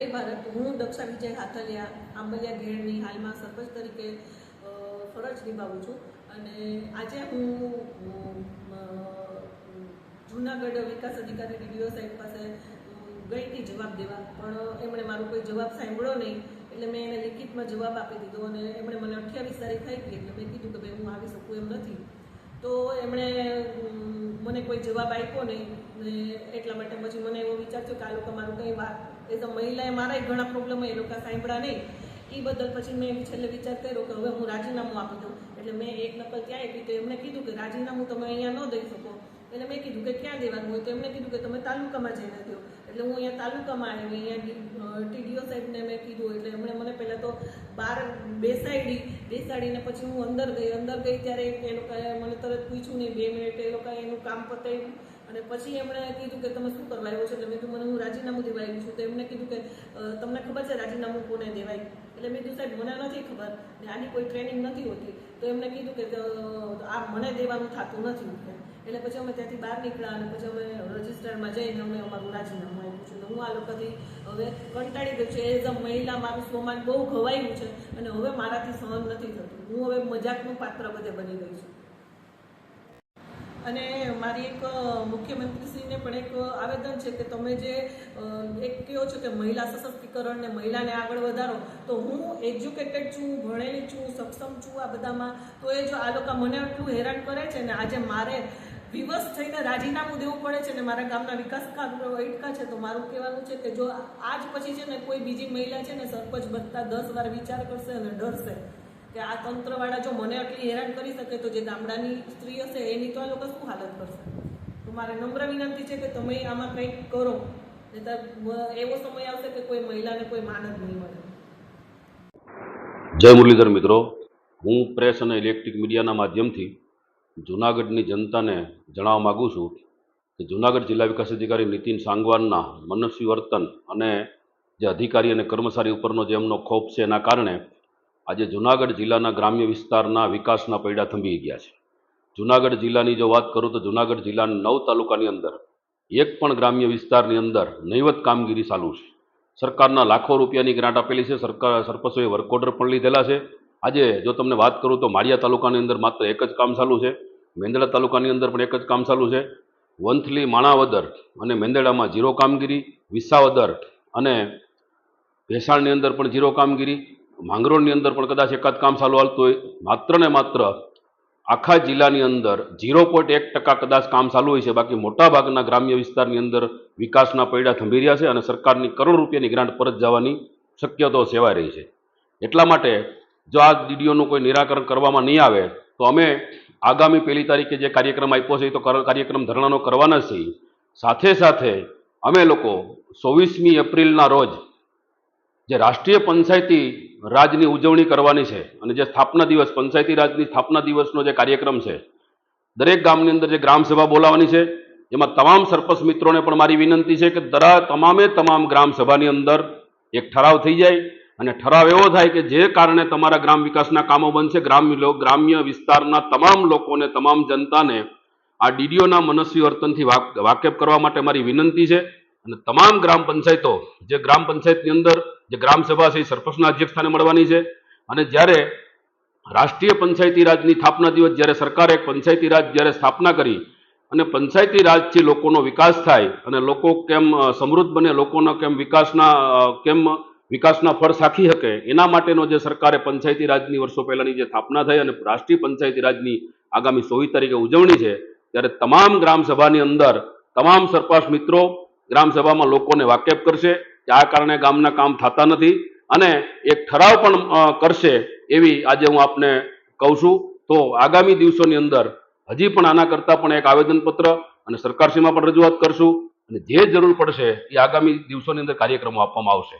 ભારત હું દક્ષા વિજય હાથલિયા, આંબલિયા ઘેડની હાલમાં સરપંચ તરીકે ફરજ નિભાવું છું. અને આજે હું જૂનાગઢ વિકાસ અધિકારી ડીડીઓ સાહેબ પાસે ગઈ હતી જવાબ દેવા. પણ એમણે મારો કોઈ જવાબ સાંભળ્યો નહીં, એટલે મેં એને લિખિતમાં જવાબ આપી દીધો અને એમણે મને અઠ્યાવીસ તારીખ થઈ ગઈ એટલે મેં કીધું કે ભાઈ હું આવી શકું એમ નથી. તો એમણે મને કોઈ જવાબ આપ્યો નહીં એટલા માટે પછી મને એવો વિચાર થયો કે આ લોકો મારું કંઈ વાત એઝ અ મહિલાએ મારા ઘણા પ્રોબ્લેમ એ લોકો સાંભળ્યા નહીં. એ બદલ પછી મેં છેલ્લે વિચાર કર્યો કે હવે હું રાજીનામું આપી દઉં. એટલે મેં એક નકલ ત્યાં આપી તો એમણે કીધું કે રાજીનામું તમે અહીંયા ન દઈ શકો. એટલે મેં કીધું કે ક્યાં દેવાનું હોય તો એમણે કીધું કે તમે તાલુકામાં જઈને દો. એટલે હું અહીંયા તાલુકામાં આવી અહીંયા ટીડીઓ સાહેબને મેં કીધું. એટલે એમણે મને પહેલાં તો બહાર બેસાડી. બેસાડીને પછી હું અંદર ગઈ. અંદર ગઈ ત્યારે એ લોકોએ મને તરત પૂછ્યું નહીં. બે મિનિટ એ લોકોએ એનું કામ પતાવ્યું. અને પછી એમણે કીધું કે તમે શું કરવા આવ્યો છો? એટલે મેં કીધું, મને હું રાજીનામું દેવા આવ્યું છું. તો એમણે કીધું કે તમને ખબર છે રાજીનામું કોને દેવાય? એટલે મેં કીધું, સાહેબ, મને નથી ખબર. ને આની કોઈ ટ્રેનિંગ નથી હોતી. તો એમણે કીધું કે આ મને દેવાનું થતું નથી. એટલે પછી અમે ત્યાંથી બહાર નીકળ્યા અને પછી અમે રજિસ્ટરમાં જઈને અમે અમારું રાજીનામું આપ્યું છે. હું આ લોકોથી હવે કંટાળી ગયું છું. એઝ અ મહિલા મારું સ્વમાન બહુ ઘવાયું છે અને હવે મારાથી સહન નથી થતું. હું હવે મજાકનું પાત્ર બધે બની ગઈ છું. અને મારી એક મુખ્યમંત્રીશ્રીને પણ એક આવેદન છે કે તમે જે એક કહો છો કે મહિલા સશક્તિકરણ ને મહિલાને આગળ વધારો, તો હું એજ્યુકેટેડ છું, ભણેલી છું, સક્ષમ છું આ બધામાં, તો એ જો આ લોકો મને આટલું હેરાન કરે છે ને આજે મારે વિવશ થઈને રાજીનામું દેવું પડે છે ને મારા ગામના વિકાસ કાર્યો અટકા છે, તો મારું કહેવાનું છે કે જો આજ પછી છે ને કોઈ બીજી મહિલા છે ને સરપંચ બનતા દસ વાર વિચાર કરશે અને ડરશે. કે આ તંત્રવાળા જો મને આટલી હેરાન કરી શકે તો જે ગામડાની સ્ત્રી હશે, એની તો આ લોકો શું હાલત કરશે? તો મારે નમ્ર વિનંતી છે કે તમે આમાં કંઈક કરો એવો સમય આવશે કે કોઈ મહિલાને કોઈ માન જ નહીં મળે. જય મુરલીધર મિત્રો. હું પ્રેસ અને ઇલેક્ટ્રિક મીડિયાના માધ્યમથી જૂનાગઢની જનતાને જણાવવા માગું છું કે જૂનાગઢ જિલ્લા વિકાસ અધિકારી નીતિન સાંગવાનના મનસ્વી વર્તન અને જે અધિકારી અને કર્મચારી ઉપરનો જે એમનો ખોફ છે એના કારણે આજે જૂનાગઢ જિલ્લાના ગ્રામ્ય વિસ્તારના વિકાસના પૈડા થંભી ગયા છે. જૂનાગઢ જિલ્લાની જો વાત કરું તો જૂનાગઢ જિલ્લાના નવ તાલુકાની અંદર, એક પણ ગ્રામ્ય વિસ્તારની અંદર નહીવત કામગીરી ચાલુ છે. સરકારના લાખો રૂપિયાની ગ્રાન્ટ આપેલી છે, સરકાર સરપંચોએ વર્ક પણ લીધેલા છે. આજે જો તમને વાત કરું તો માળિયા તાલુકાની અંદર માત્ર એક જ કામ ચાલુ છે, મેંદડા તાલુકાની અંદર પણ એક જ કામ ચાલુ છે. વંથલી, માણાવદર અને મેંદડામાં ઝીરો કામગીરી, વિસાવદર અને ભેસાણની અંદર પણ ઝીરો કામગીરી માંગરોળની અંદર પણ કદાચ એકાદ કામ ચાલુ હાલતું હોય, માત્ર ને માત્ર આખા જિલ્લાની અંદર ઝીરો પોઈન્ટ એક ટકા કદાચ કામ ચાલુ હોય છે, બાકી મોટાભાગના ગ્રામ્ય વિસ્તારની અંદર વિકાસના પૈડા થંભી રહ્યા છે અને સરકારની કરોડ રૂપિયાની ગ્રાન્ટ પરત જવાની શક્યતાઓ સેવાઈ રહી છે. એટલા માટે જો આ ડીડીઓનું કોઈ નિરાકરણ કરવામાં નહીં આવે, તો અમે આગામી પહેલી તારીખે જે કાર્યક્રમ આપ્યો છે તો કાર્યક્રમ ધરણાનો કરવાના છે સાથે સાથે અમે લોકો ચોવીસમી એપ્રિલના રોજ જે રાષ્ટ્રીય પંચાયતી રાજની ઉજવણી કરવાની છે અને જે સ્થાપના દિવસ, પંચાયતી રાજની સ્થાપના દિવસનો જે કાર્યક્રમ છે, દરેક ગામની અંદર જે ગ્રામસભા બોલાવાની છે, એમાં તમામ સરપંચ મિત્રોને પણ મારી વિનંતી છે કે દરા તમામે તમામ ગ્રામસભાની અંદર એક ઠરાવ થઈ જાય અને ઠરાવ એવો થાય કે જે કારણે તમારા ગ્રામ વિકાસના કામો બનશે ગ્રામ્ય ગ્રામ્ય વિસ્તારના તમામ લોકોને, તમામ જનતાને આ ડીડીઓના મનસ્વી વર્તનથી વાક- વાકેફ કરવા માટે મારી વિનંતી છે. અને તમામ ગ્રામ પંચાયતો, જે ગ્રામ પંચાયતની અંદર, જે ગ્રામ સભા છે, એ સરપંચના અધ્યક્ષ સ્થાને મળવાની છે. અને જ્યારે રાષ્ટ્રીય પંચાયતી રાજની સ્થાપના દિવસ, જ્યારે સરકારે પંચાયતી રાજ જ્યારે સ્થાપના કરી, અને પંચાયતી રાજથી લોકોનો વિકાસ થાય, અને લોકો કેમ સમૃદ્ધ બને, લોકોનો કેમ વિકાસના કેમ વિકાસના ફળ સાખી શકે, એના માટેનો જે સરકારે પંચાયતી રાજની વર્ષો પહેલાની જે સ્થાપના થઈ અને રાષ્ટ્રીય પંચાયતી રાજની આગામી સોવીસ તારીખે ઉજવણી છે, ત્યારે તમામ ગ્રામ સભાની અંદર તમામ સરપંચ મિત્રો ગ્રામ સભામાં લોકોને વાકેફ કરશે, કે આ કારણે ગામના કામ થતા નથી, અને એક ઠરાવ પણ કરશે એવી આજે હું આપને કહું છું. તો આગામી દિવસોની અંદર હજી પણ આના કરતાં પણ એક આવેદનપત્ર અને સરકારશ્રીમાં પણ રજૂઆત કરશું, અને જે જરૂર પડશે એ આગામી દિવસોની અંદર કાર્યક્રમો આપવામાં આવશે.